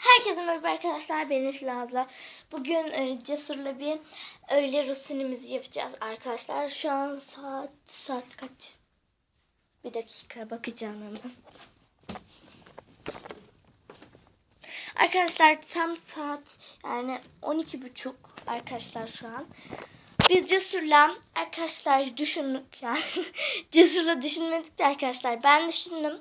Herkese merhaba arkadaşlar. Ben Filazla. Bugün e, Cesur'la bir öğle rutinimizi yapacağız arkadaşlar. Şu an saat saat kaç? Bir dakika bakacağım hemen. Arkadaşlar tam saat yani 12.30 arkadaşlar şu an. Biz Cesur'la arkadaşlar düşündük yani. Cesur'la düşünmedik de arkadaşlar. Ben düşündüm.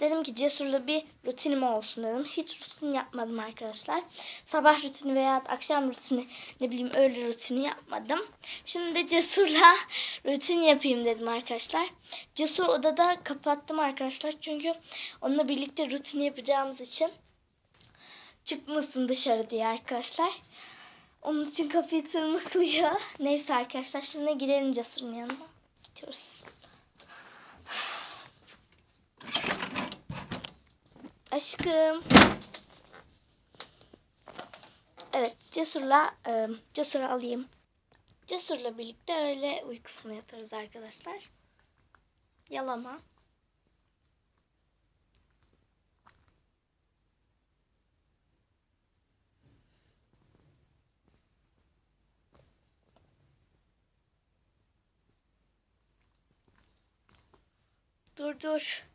Dedim ki Cesur'la bir rutinim olsun dedim. Hiç rutin yapmadım arkadaşlar. Sabah rutini veya akşam rutini ne bileyim öğle rutini yapmadım. Şimdi de Cesur'la rutin yapayım dedim arkadaşlar. Cesur odada kapattım arkadaşlar. Çünkü onunla birlikte rutin yapacağımız için çıkmasın dışarı diye arkadaşlar. Onun için kapıyı tırmıklıyor. Neyse arkadaşlar şimdi gidelim Cesur'un yanına. Gidiyoruz. Aşkım. Evet Cesur'la e, Cesur'u alayım. Cesur'la birlikte öyle uykusunu yatarız arkadaşlar. Yalama. Dur dur.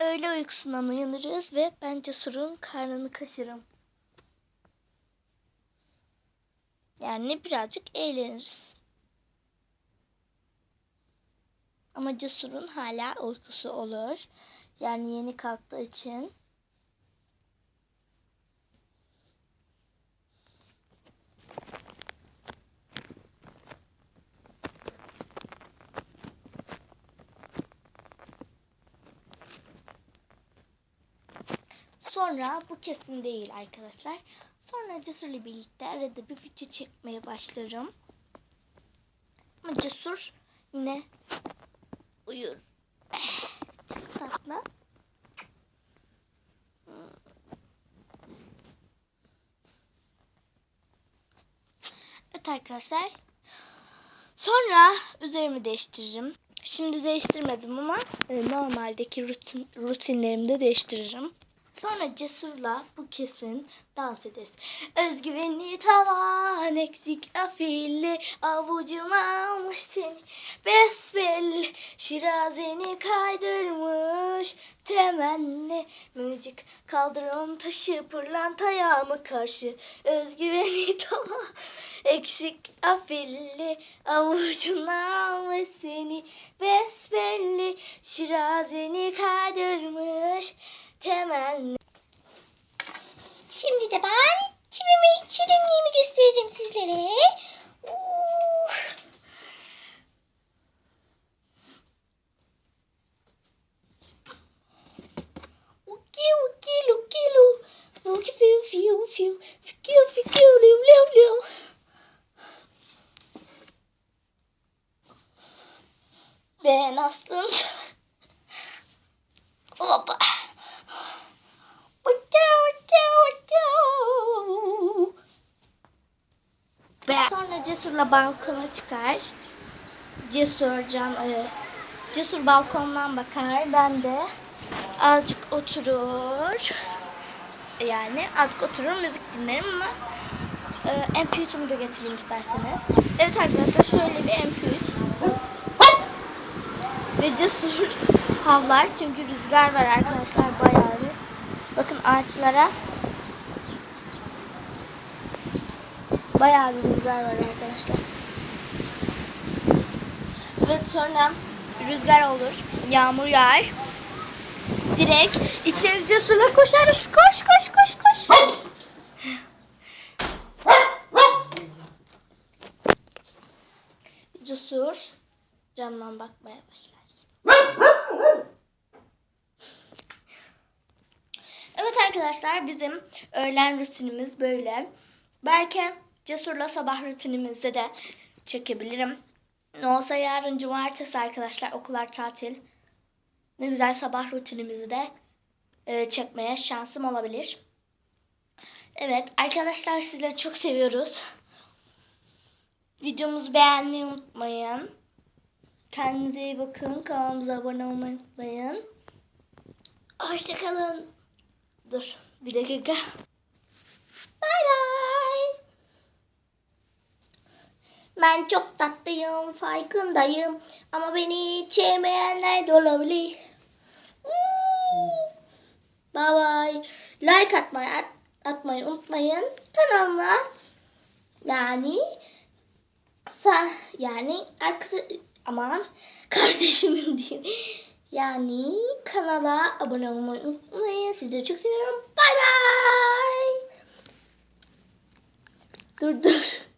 Öğle uykusundan uyanırız ve ben Cesur'un karnını kaşırım. Yani birazcık eğleniriz. Ama Cesur'un hala uykusu olur. Yani yeni kalktığı için. Sonra bu kesin değil arkadaşlar. Sonra Cesur'la birlikte arada bir video çekmeye başlarım. Ama Cesur yine uyur. Çok tatlı. Evet arkadaşlar. Sonra üzerimi değiştiririm. Şimdi değiştirmedim ama e, normaldeki rutin, rutinlerimde değiştiririm. Sonra cesurla bu kesin dans ederiz. Özgüveni tavan eksik afilli avucuma almış seni. Besbelli şirazeni kaydırmış temenni. Minicik kaldırım taşı pırlantaya mı karşı. Özgüveni tavan eksik afilli avucuna almış seni. Besbelli şirazeni kaydırmış temenni. Şimdi de ben çivimi, şirinliğimi gösteririm sizlere. Uh. Uki uki luki lu. Luki fiu fiu. Ben aslında... Hoppa. Ve sonra Cesur'la balkona çıkar. Cesur can e, Cesur balkondan bakar. Ben de azıcık oturur. Yani azıcık oturur müzik dinlerim ama e, MP3'ümü de getireyim isterseniz. Evet arkadaşlar şöyle bir MP3. Ve Cesur havlar çünkü rüzgar var arkadaşlar bayağı. Bakın ağaçlara bayağı bir rüzgar var arkadaşlar. Ve sonra rüzgar olur, yağmur yağar. Direkt içeri Cesur'la koşarız. Koş koş koş koş. Cesur camdan bakmaya başlar. Evet arkadaşlar bizim öğlen rutinimiz böyle. Belki Cesur'la sabah rutinimizde de çekebilirim. Ne olsa yarın cumartesi arkadaşlar okullar tatil. Ne güzel sabah rutinimizi de e, çekmeye şansım olabilir. Evet arkadaşlar sizleri çok seviyoruz. Videomuzu beğenmeyi unutmayın. Kendinize iyi bakın. Kanalımıza abone olmayı unutmayın. Hoşçakalın. Dur bir dakika. Bay bay. Ben çok tatlıyım, farkındayım. Ama beni hiç sevmeyenler de olabilir. Hmm. Bye bye. Like atmayı, at, atmayı unutmayın. Kanalıma yani sa yani arkadaş aman kardeşimin diyeyim. Yani kanala abone olmayı unutmayın. Sizleri çok seviyorum. Bay bay. Dur dur.